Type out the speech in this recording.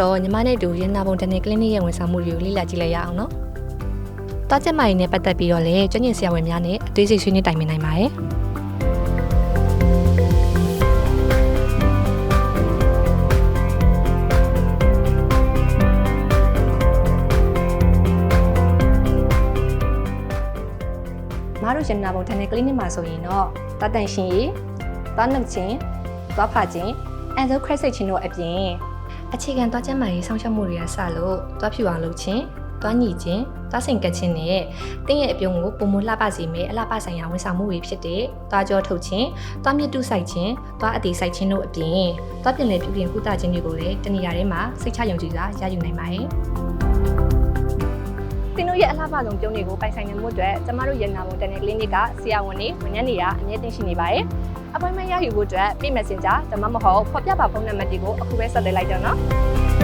တော့ညီမနဲ့အတူရန်နာဘုံတနေကလင်းရဲ့ဝန်ဆောင်မှုတွေကိုလေ့လာကြည့်လိုက်ရအောင်နော်။တားချက်မိုင်နဲ့ပတ်သက်ပြီးတော့လည်းကျွမ်းကျင်ဆရာဝန်များနဲ့အသေးစိတ်ဆွေးနွေးတိုင်ပင်နိုင်ပါတယ်။မအားတို့ရန်နာဘုံတနေကလင်းမှာဆိုရင်တော့တားတန်ရှင်ရေးသွားနှုတ်ခြင်းသွားဖခြင်းအန်ဆိုခရက်စိတ်ခြင်းတို့အပြင် အခြေခံသွားချမ်းမာရေးဆောင်းရှောက်မှုတွေကစလို့သွားဖြူအောင်လုပ်ခြင်းသွားညှိခြင်းသွားစိန်ကက်ခြင်းနဲ့တင်းရဲ့အပြုံးကိုပုံမလှပစေမယ့်အလှပဆိုင်ရာဝန်ဆောင်မှုတွေဖြစ်တဲ့သွားကြောထုတ်ခြင်းသွားမြင့်တုဆိုင်ခြင်းသွားအသေးဆိုင်ခြင်းတို့အပြင်သွားပြင်လေပြုပြင်ကုသခြင်းတွေကိုလည်းတနေရာထဲမှာစိတ်ချယုံကြည်စွာရယူနိုင်ပါတယ် တင်တို့ရဲ့အလှပဆုံးပြုံးတွေကိုပိုင်ဆိုင်နေမှုအတွက်ကျမတို့ရန်နာဘုံတန်နယ်ကလင်းကဆရာဝန်တွေဝန်ထမ်းတွေကအမြဲတမ်းရှိနေပါတယ်။ appointment ရယူဖို့အတွက် P Messenger ဒါမှမဟုတ်ဖော်ပြပါဖုန်းနံပါတ်တွေကိုအခုပဲဆက်သွယ်လိုက်တော့နော်။